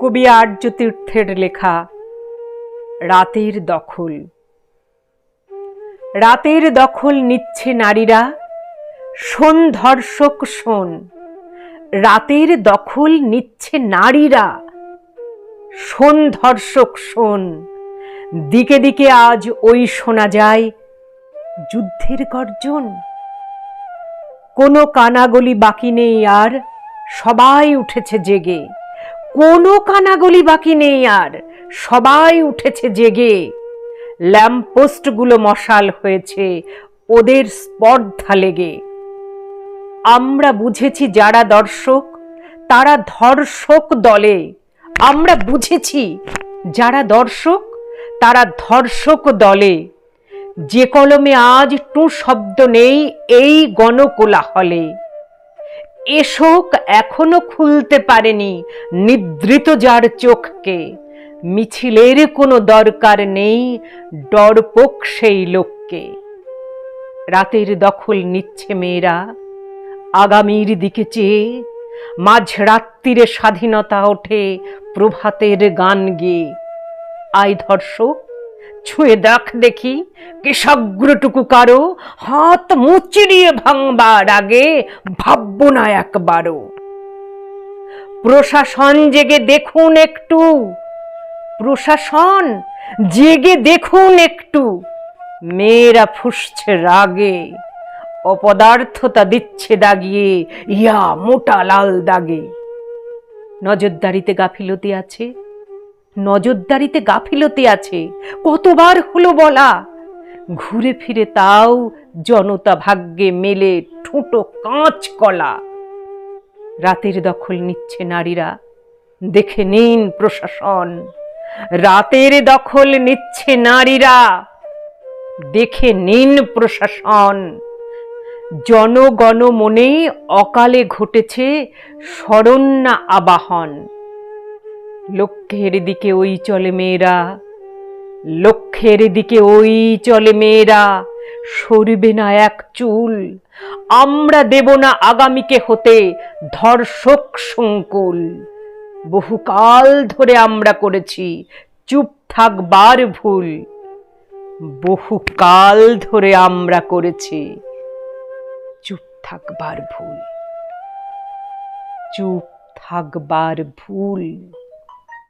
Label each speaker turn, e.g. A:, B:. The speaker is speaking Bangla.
A: কবি আর্য তীর্থের লেখা, রাতের দখল। রাতের দখল নিচ্ছে নারীরা, শোন ধর্ষক শোন। রাতের দখল নিচ্ছে নারীরা, শোন ধর্ষক শোন। দিকে দিকে আজ ওই শোনা যায় যুদ্ধের গর্জন। কোনো কানাগলি বাকি নেই আর, সবাই উঠেছে জেগে। কোনো কানাগলি বাকি নেই আর। সবাই উঠেছে জেগে। ল্যাম্পপোস্টগুলো মশাল হয়েছে, ওদের স্পর্ধা লেগে। আমরা বুঝেছি যারা দর্শক, তারা ধর্ষক দলে। আমরা বুঝেছি যারা দর্শক, তারা ধর্ষক দলে। যে কলমে আজ টু শব্দ নেই, এই গণকোলাহলে। এশোক এখনও খুলতে পারেনি নিদ্রিত যার চোখকে। মিছিলের কোনো দরকার নেই ডরপোক সেই লোককে। রাতের দখল নিচ্ছে মেয়েরা, আগামীর দিকে চেয়ে, মাঝরাত্রিরে স্বাধীনতা ওঠে প্রভাতের গান গেয়ে। আয় ধর্ষক ছুঁয়ে দেখ দেখি কেশাগ্রটুকু কারও হাত মুচিড়িয়ে ভাঙবার আগে ভাবব না একবারও। প্রশাসন জেগে দেখুন একটু, প্রশাসন জেগে দেখুন একটু, মেয়েরা ফুসছে রাগে, অপদার্থতা দিচ্ছে দাগিয়ে, ইয়া মোটা লাল দাগে। নজরদারিতে গাফিলতি আছে। নজরদারিতে গাফিলতি আছে। কতবার হলো বলা? ঘুরে ফিরে তাও জনতা ভাগ্যে মেলে ঠুঁটো কাঁচ কলা। রাতের দখল নিচ্ছে নারীরা। দেখে নিন প্রশাসন। রাতের দখল নিচ্ছে নারীরা। দেখে নিন প্রশাসন। জনগণ মনে অকালে ঘটেছে শরণ্যা আবাহন। লক্ষ্যের দিকে ওই চলে মেয়েরা। লক্ষ্যের দিকে ওই চলে মেয়েরা। সরবে না এক চুল। আমরা দেব না আগামীকে হতে ধর্ষক সংকুল। বহুকাল ধরে আমরা করেছি, চুপ থাকবার ভুল। বহুকাল ধরে আমরা করেছি, চুপ থাকবার ভুল। চুপ থাকবার ভুল।